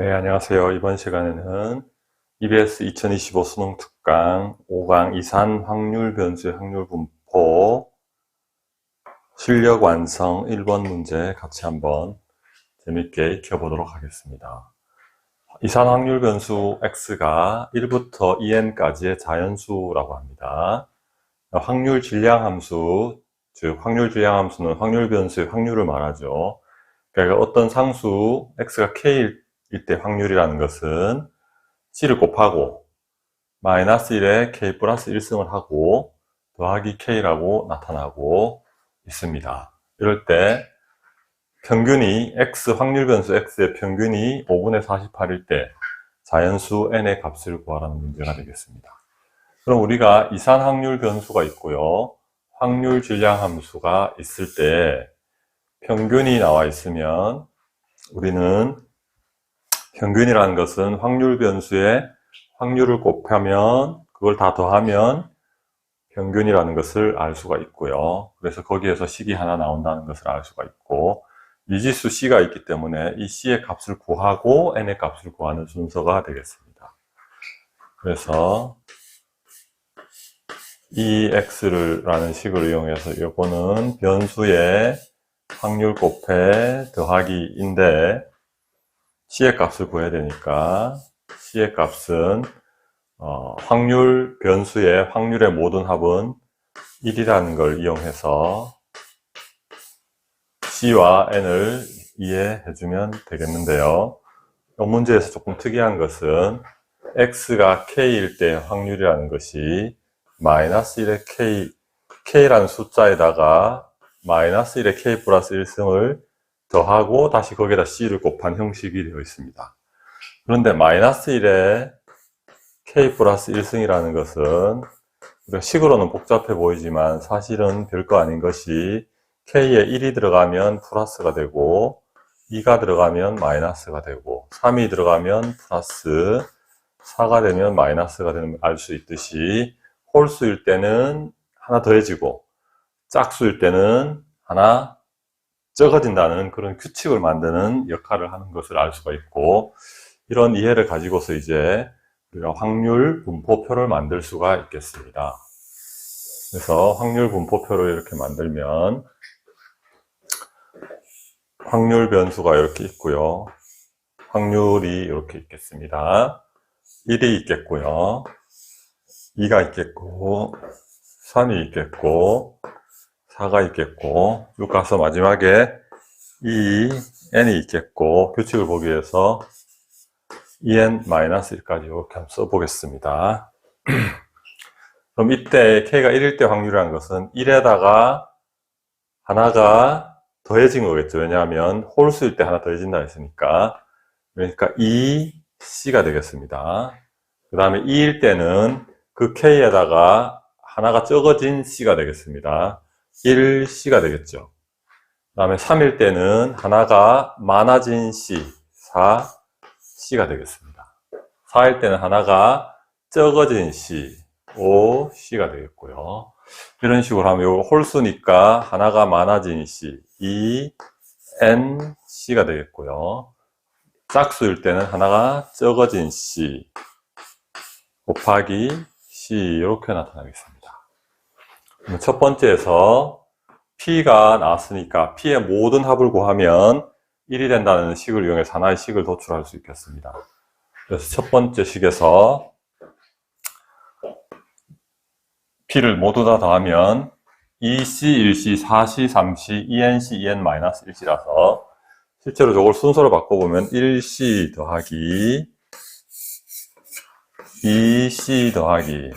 네, 안녕하세요. 이번 시간에는 EBS 2025 수능 특강 5강 이산 확률 변수의 확률 분포 실력 완성 1번 문제 같이 한번 재밌게 익혀보도록 하겠습니다. 이산 확률 변수 x가 1부터 2n까지의 자연수라고 합니다. 확률 질량 함수, 즉 확률 질량 함수는 확률 변수의 확률을 말하죠. 그러니까 어떤 상수 x가 k일 이때 확률이라는 것은 c를 곱하고 마이너스 1에 k 플러스 1승을 하고 더하기 k라고 나타나고 있습니다. 이럴 때 평균이 x 확률 변수 x의 평균이 5분의 48일 때 자연수 n의 값을 구하라는 문제가 되겠습니다. 그럼 우리가 이산 확률 변수가 있고요. 확률 질량 함수가 있을 때 평균이 나와 있으면 우리는 평균이라는 것은 확률 변수에 확률을 곱하면 그걸 다 더하면 평균이라는 것을 알 수가 있고요. 그래서 거기에서 식이 하나 나온다는 것을 알 수가 있고 미지수 c가 있기 때문에 이 c의 값을 구하고 n의 값을 구하는 순서가 되겠습니다. 그래서 이 x라는 식을 이용해서 이거는 변수의 확률 곱해 더하기인데 C의 값을 구해야 되니까 C의 값은 어, 확률 변수의 확률의 모든 합은 1이라는 걸 이용해서 C와 N을 이해해 주면 되겠는데요. 이 문제에서 조금 특이한 것은 X가 K일 때 확률이라는 것이 마이너스 1의 K, K라는 숫자에다가 마이너스 1의 K 플러스 1승을 더하고 다시 거기에다 C를 곱한 형식이 되어 있습니다. 그런데 마이너스 1에 K 플러스 1승이라는 것은 식으로는 복잡해 보이지만 사실은 별거 아닌 것이 K에 1이 들어가면 플러스가 되고 2가 들어가면 마이너스가 되고 3이 들어가면 플러스 4가 되면 마이너스가 되는 알수 있듯이 홀수일 때는 하나 더해지고 짝수일 때는 하나 적어진다는 그런 규칙을 만드는 역할을 하는 것을 알 수가 있고 이런 이해를 가지고서 이제 우리가 확률 분포표를 만들 수가 있겠습니다. 그래서 확률 분포표를 이렇게 만들면 확률 변수가 이렇게 있고요. 확률이 이렇게 있겠습니다. 1이 있겠고요. 2가 있겠고 3이 있겠고 4가 있겠고 쭉 가서 마지막에 이 n이 있겠고 규칙을 보기 위해서 2n-1까지 이렇게 한번 써보겠습니다. 그럼 이때 k가 1일 때 확률이라는 것은 1에다가 하나가 더해진 거겠죠. 왜냐하면 홀수일 때 하나 더해진다 했으니까 그러니까 2c가 되겠습니다. 그 다음에 2일 때는 그 k에다가 하나가 적어진 c가 되겠습니다. 1C가 되겠죠. 그 다음에 3일 때는 하나가 많아진 C, 4C가 되겠습니다. 4일 때는 하나가 적어진 C, 5C가 되겠고요. 이런 식으로 하면 이거 홀수니까 하나가 많아진 C, 2NC가 되겠고요. 짝수일 때는 하나가 적어진 C 곱하기 C 이렇게 나타나겠습니다. 첫 번째에서 P가 나왔으니까 P의 모든 합을 구하면 1이 된다는 식을 이용해서 하나의 식을 도출할 수 있겠습니다. 그래서 첫 번째 식에서 P를 모두 다 더하면 2C, 1C, 4C, 3C, 2NC, 2N-1C라서 실제로 저걸 순서로 바꿔보면 1C 더하기 2C 더하기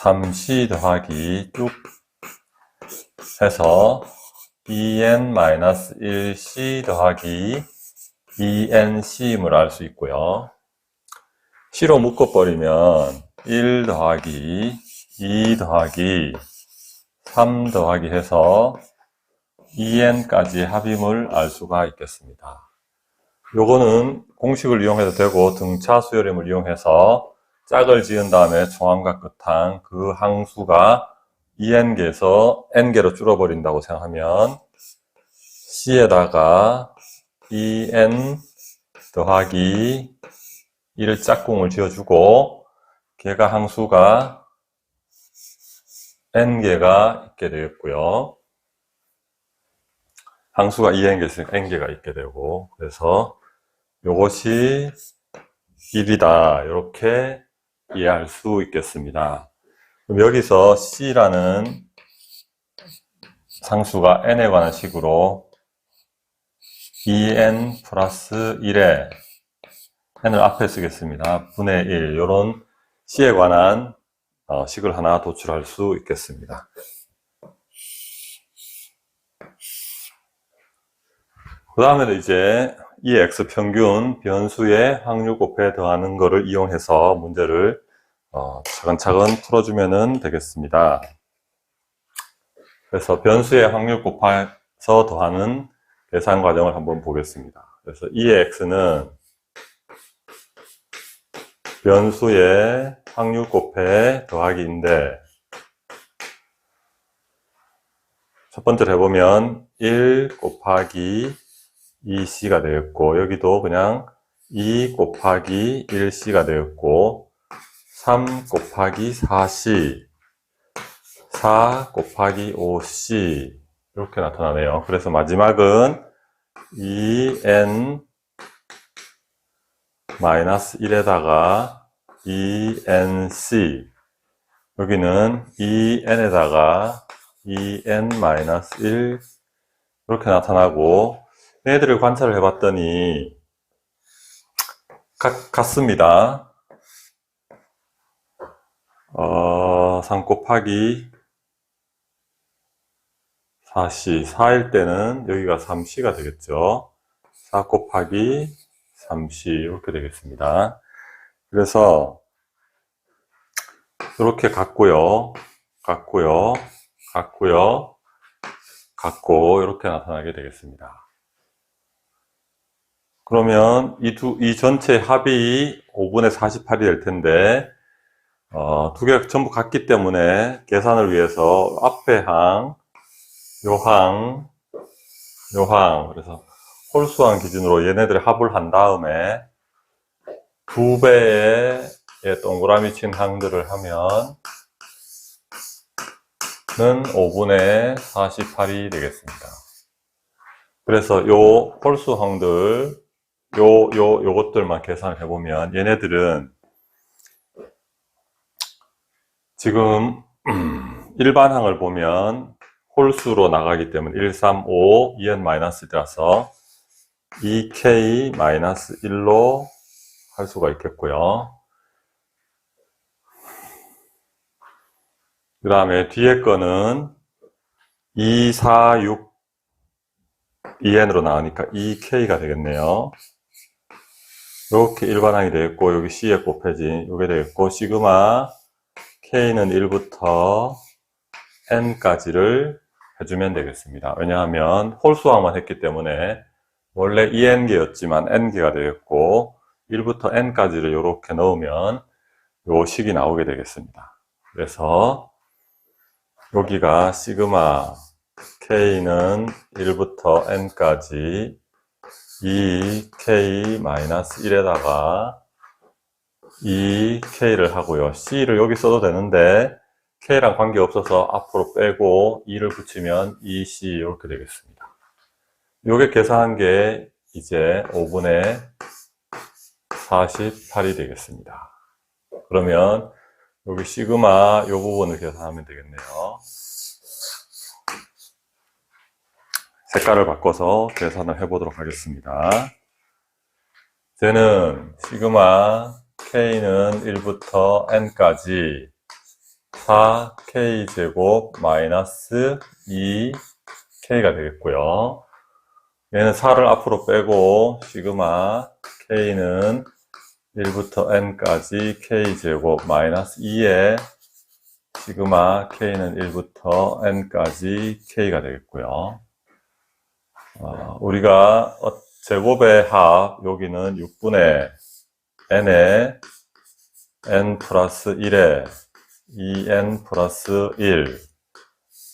3c 더하기 쭉 해서 2n-1c 더하기 2nc임을 알 수 있고요. c로 묶어버리면 1 더하기 2 더하기 3 더하기 해서 2n까지 합임을 알 수가 있겠습니다. 요거는 공식을 이용해도 되고 등차 수열임을 이용해서 짝을 지은 다음에 총함과 끝항 그 항수가 2n개에서 n개로 줄어버린다고 생각하면 c에다가 2n 더하기 1을 짝꿍을 지어주고 걔가 항수가 n개가 있게 되겠고요. 항수가 2n개 있으니까 n개가 있게 되고 그래서 이것이 1이다 이렇게 이해할 수 있겠습니다. 그럼 여기서 c라는 상수가 n에 관한 식으로 2n 플러스 1에 n을 앞에 쓰겠습니다. 분의 1 이런 c에 관한 어, 식을 하나 도출할 수 있겠습니다. 그 다음에는 이제 이 x 평균 변수의 확률 곱해 더하는 것을 이용해서 문제를 어, 차근차근 풀어주면 되겠습니다. 그래서 변수의 확률 곱해서 더하는 계산 과정을 한번 보겠습니다. 그래서 이 x는 변수의 확률 곱해 더하기인데 첫 번째로 해보면 1 곱하기 2c가 되겠고 여기도 그냥 2 곱하기 1c가 되겠고 3 곱하기 4c 4 곱하기 5c 이렇게 나타나네요. 그래서 마지막은 2n 마이너스 1에다가 2nc 여기는 2n에다가 2n 마이너스 1 이렇게 나타나고 얘들을 관찰을 해봤더니 같, 같습니다. 어, 3 곱하기 4c 4일 때는 여기가 3c가 되겠죠. 4 곱하기 3c 이렇게 되겠습니다. 그래서 이렇게 같고요. 같고요. 같고요. 같고 이렇게 나타나게 되겠습니다. 그러면 이 두, 이 전체 합이 5분의 48이 될 텐데, 어, 두 개가 전부 같기 때문에 계산을 위해서 앞에 항, 요 항, 요 항, 그래서 홀수항 기준으로 얘네들의 합을 한 다음에 두 배의 동그라미 친 항들을 하면 는 5분의 48이 되겠습니다. 그래서 요 홀수항들 요, 요, 요것들만 계산을 해보면 얘네들은 지금 일반항을 보면 홀수로 나가기 때문에 1, 3, 5, 2n-1이라서 2k-1로 할 수가 있겠고요. 그 다음에 뒤에 거는 2, 4, 6, 2n으로 나오니까 2k가 되겠네요. 이렇게 일반항이 되겠고 여기 C에 곱해진 이게 되겠고 시그마 K는 1부터 N까지를 해주면 되겠습니다. 왜냐하면 홀수항만 했기 때문에 원래 2N개였지만 N개가 되겠고 1부터 N까지를 이렇게 넣으면 요 식이 나오게 되겠습니다. 그래서 여기가 시그마 K는 1부터 N까지 2K-1에다가 2K를 하고요. C를 여기 써도 되는데 K랑 관계없어서 앞으로 빼고 2를 붙이면 2C 이렇게 되겠습니다. 요게 계산한 게 이제 5분의 48이 되겠습니다. 그러면 여기 시그마 요 부분을 계산하면 되겠네요. 색깔을 바꿔서 계산을 해보도록 하겠습니다. 쟤는 시그마 k는 1부터 n까지 4k제곱 마이너스 2k가 되겠고요. 얘는 4를 앞으로 빼고 시그마 k는 1부터 n까지 k제곱 마이너스 2에 시그마 k는 1부터 n까지 k가 되겠고요. 어, 우리가 어, 제곱의 합 여기는 6분의 n에 n 플러스 1에 2n 플러스 1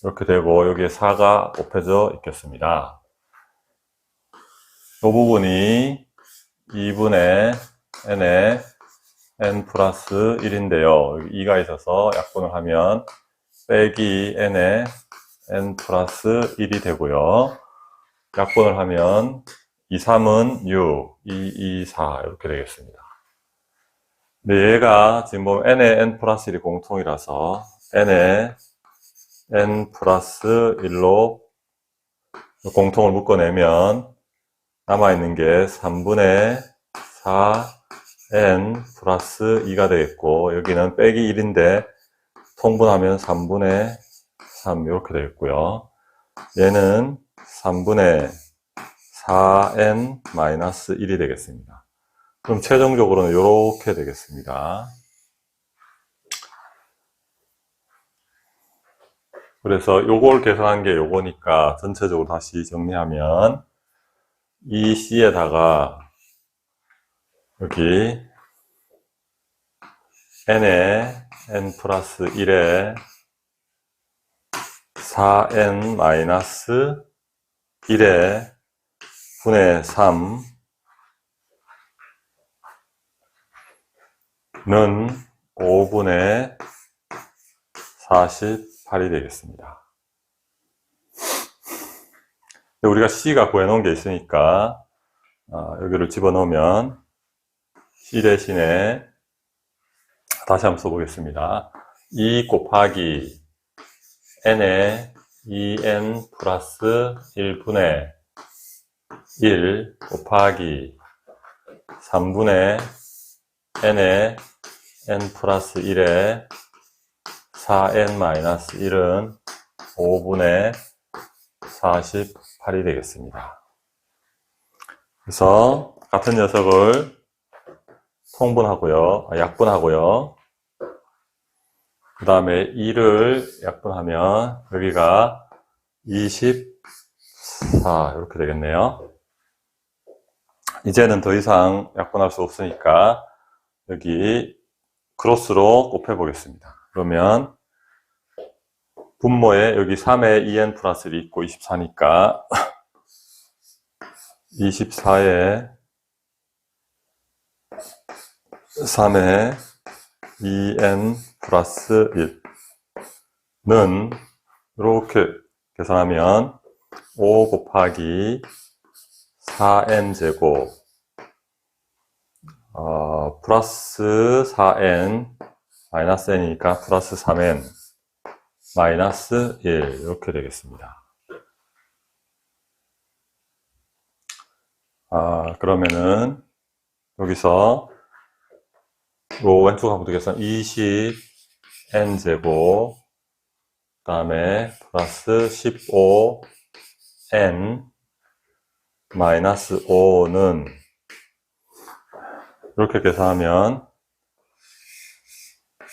이렇게 되고 여기에 4가 곱해져 있겠습니다. 이 부분이 2분의 n에 n 플러스 1인데요. 여기 2가 있어서 약분을 하면 빼기 n에 n 플러스 1이 되고요. 약분을 하면 2, 3은 6, 2, 2, 4 이렇게 되겠습니다. 근데 얘가 지금 보면 n에 n 플러스 1이 공통이라서 n에 n 플러스 1로 공통을 묶어내면 남아있는 게 3분의 4n 플러스 2가 되겠고 여기는 빼기 1인데 통분하면 3분의 3 이렇게 되겠고요. 얘는 3분의 4n 마이너스 1이 되겠습니다. 그럼 최종적으로는 이렇게 되겠습니다. 그래서 요걸 계산한 게 요거니까 전체적으로 다시 정리하면 이 C에다가 여기 n에 n 플러스 1에 4n 마이너스 1에 분의 3는 5분의 48이 되겠습니다. 우리가 C가 구해놓은 게 있으니까 아, 여기를 집어넣으면 C 대신에 다시 한번 써보겠습니다. 2 곱하기 n에 2n 플러스 1분의 1 곱하기 3분의 n에 n 플러스 1에 4n 마이너스 1은 5분의 48이 되겠습니다. 그래서 같은 녀석을 통분하고요, 아, 약분하고요. 그 다음에 2를 약분하면 여기가 24 이렇게 되겠네요. 이제는 더 이상 약분할 수 없으니까 여기 크로스로 곱해 보겠습니다. 그러면 분모에 여기 3에 2n 플러스 1이 있고 24니까 24에 3에 2n 플러스 1는 이렇게 계산하면 5 곱하기 4n 제곱. 어, 플러스 4n 마이너스 n이니까 플러스 3n 마이너스 1 이렇게 되겠습니다. 아, 그러면은 여기서 요 왼쪽 한번 되겠습니다. 20 n 제곱 그 다음에 플러스 15 n 마이너스 5는 이렇게 계산하면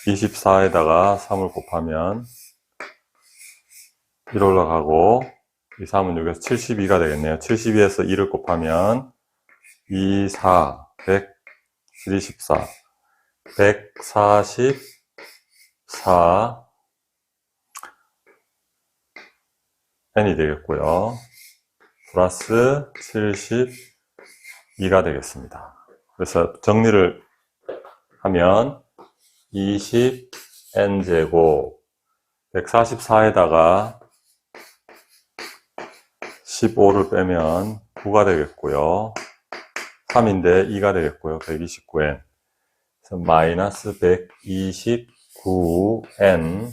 24에다가 3을 곱하면 1 올라가고 이 3은 여기서 72가 되겠네요. 72에서 2를 곱하면 2, 4, 100, 24, 144 n이 되겠고요. 플러스 72가 되겠습니다. 그래서 정리를 하면 20n제곱 144에다가 15를 빼면 9가 되겠고요. 3인데 2가 되겠고요. 129n. 마이너스 129n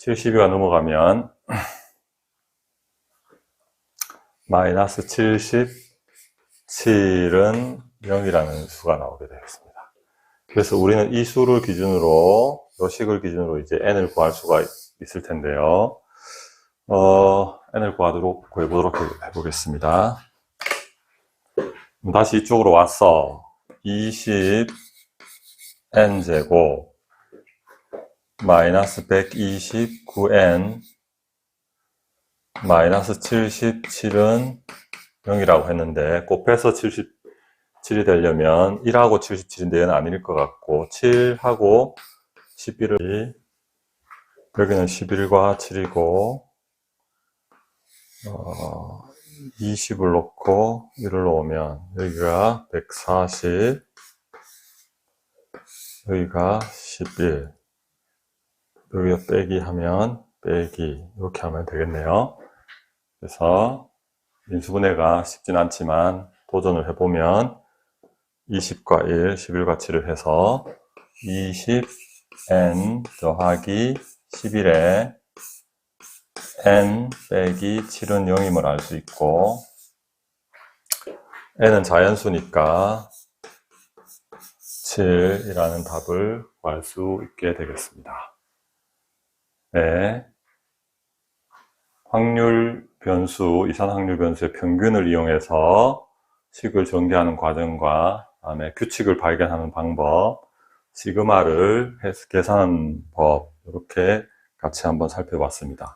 70이가 넘어가면 마이너스 77은 0이라는 수가 나오게 되겠습니다. 그래서 우리는 이 수를 기준으로 요 식을 기준으로 이제 n을 구할 수가 있을 텐데요. 어, n을 구하도록 구해보도록 해보겠습니다. 다시 이쪽으로 와서 20 n제곱 마이너스 129n 마이너스 77은 0이라고 했는데 곱해서 77이 되려면 1하고 77인데 얘는 아닐 것 같고 7하고 11을 여기는 11과 7이고 어, 20을 놓고 1을 놓으면 여기가 140 여기가 11 여기가 빼기 하면 빼기 이렇게 하면 되겠네요. 그래서 인수분해가 쉽진 않지만 도전을 해보면 20과 1, 11 가치를 해서 20n 더하기 11에 n 빼기 7은 0임을 알 수 있고 n은 자연수니까 7이라는 답을 구할 수 있게 되겠습니다. 네. 확률 변수, 이산 확률 변수의 평균을 이용해서 식을 전개하는 과정과 다음에 규칙을 발견하는 방법, 시그마를 계산하는 법 이렇게 같이 한번 살펴봤습니다.